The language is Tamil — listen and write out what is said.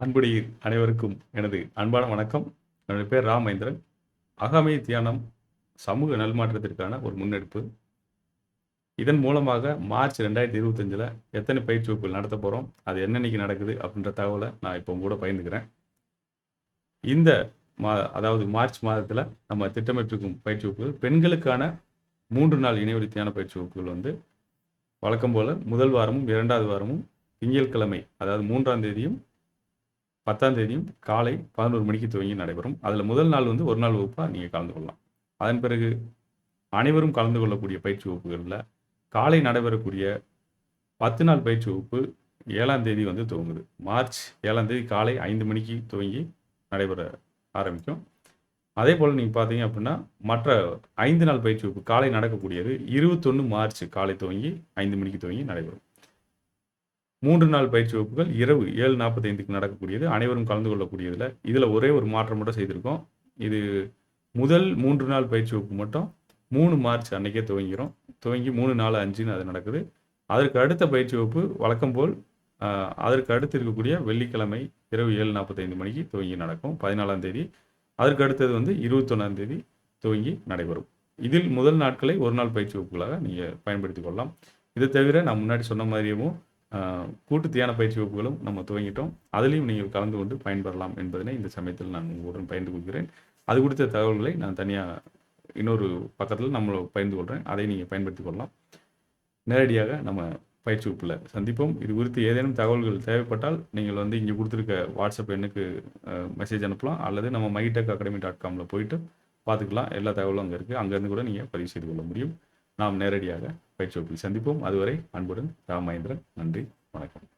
அன்புடைய அனைவருக்கும் எனது அன்பான வணக்கம். என்னுடைய பேர் ராமேந்திரன். அகமை தியானம் சமூக நல்மாற்றத்திற்கான ஒரு முன்னெடுப்பு. இதன் மூலமாக மார்ச் ரெண்டாயிரத்தி இருபத்தஞ்சில் எத்தனை பயிற்சி வகுப்புகள் நடத்த போகிறோம் அது என்னன்னைக்கு நடக்குது அப்படின்ற தகவலை நான் இப்போ கூட பயந்துக்கிறேன் இந்த மா அதாவது மார்ச் மாதத்தில் நம்ம திட்டமிட்டிருக்கும் பயிற்சி வகுப்புகள் பெண்களுக்கான மூன்று நாள் இணைவெளி தியான பயிற்சி வகுப்புகள் வந்து வழக்கம் போல் முதல் வாரமும் இரண்டாவது வாரமும் திங்கட்கிழமை அதாவது மூன்றாம் தேதியும் பத்தாம் தேதியும் காலை பதினோரு மணிக்கு துவங்கி நடைபெறும். அதில் முதல் நாள் வந்து ஒரு நாள் வகுப்பாக நீங்கள் கலந்து கொள்ளலாம். அதன் பிறகு அனைவரும் கலந்து கொள்ளக்கூடிய பயிற்சி வகுப்புகளில் காலை நடைபெறக்கூடிய பத்து நாள் பயிற்சி வகுப்பு ஏழாம் தேதி வந்து துவங்குது. மார்ச் ஏழாம் தேதி காலை ஐந்து மணிக்கு துவங்கி நடைபெற ஆரம்பிக்கும். அதே போல் நீங்கள் பார்த்தீங்க அப்படின்னா மற்ற ஐந்து நாள் பயிற்சி வகுப்பு காலை நடக்கக்கூடியது இருபத்தொன்று மார்ச் காலை துவங்கி ஐந்து மணிக்கு துவங்கி நடைபெறும். மூன்று நாள் பயிற்சி வகுப்புகள் இரவு ஏழு நாற்பத்தைந்துக்கு நடக்கக்கூடியது அனைவரும் கலந்து கொள்ளக்கூடியதில் இதில் ஒரே ஒரு மாற்றம் மட்டும் செய்திருக்கோம். இது முதல் மூன்று நாள் பயிற்சி வகுப்பு மட்டும் மூணு மார்ச் அன்னைக்கே துவங்கிறோம் துவங்கி மூணு நாலு அஞ்சுன்னு அது நடக்குது. அதற்கு அடுத்த பயிற்சி வகுப்பு வழக்கம் போல் அதற்கு அடுத்து இருக்கக்கூடிய வெள்ளிக்கிழமை இரவு ஏழு நாற்பத்தைந்து மணிக்கு துவங்கி நடக்கும் பதினாலாம் தேதி. அதற்கு அடுத்தது வந்து இருபத்தொன்னாம் தேதி துவங்கி நடைபெறும். இதில் முதல் நாட்களை ஒரு நாள் பயிற்சி வகுப்புகளாக நீங்கள் பயன்படுத்திக் கொள்ளலாம். இதை தவிர நான் முன்னாடி சொன்ன மாதிரியும் கூட்டு தியான பயிற்சி வகுப்புகளும் நம்ம துவங்கிட்டோம். அதுலேயும் நீங்கள் கலந்து கொண்டு பயன்பெறலாம் என்பதனை இந்த சமயத்தில் நான் உங்களுடன் பகிர்ந்து கொள்கிறேன். அது குறித்த தகவல்களை நான் தனியாக இன்னொரு பக்கத்தில் நம்ம பகிர்ந்து கொள்கிறேன் அதை நீங்கள் பயன்படுத்திக் கொள்ளலாம். நேரடியாக நம்ம பயிற்சி வகுப்பில் சந்திப்போம். இது குறித்து ஏதேனும் தகவல்கள் தேவைப்பட்டால் நீங்கள் வந்து இங்கே கொடுத்துருக்க வாட்ஸ்அப் எண்ணுக்கு மெசேஜ் அனுப்பலாம். அல்லது நம்ம மைடெக் அகாடமி டாட் காமில் போயிட்டு பார்த்துக்கலாம். எல்லா தகவலும் அங்கே இருக்குது அங்கேருந்து கூட நீங்கள் பதிவு செய்து கொள்ள முடியும். நாம் நேரடியாக பயிற்சி வகுப்பில் சந்திப்போம். அதுவரை அன்புடன் ராமேந்திரன் நன்றி. வணக்கம்.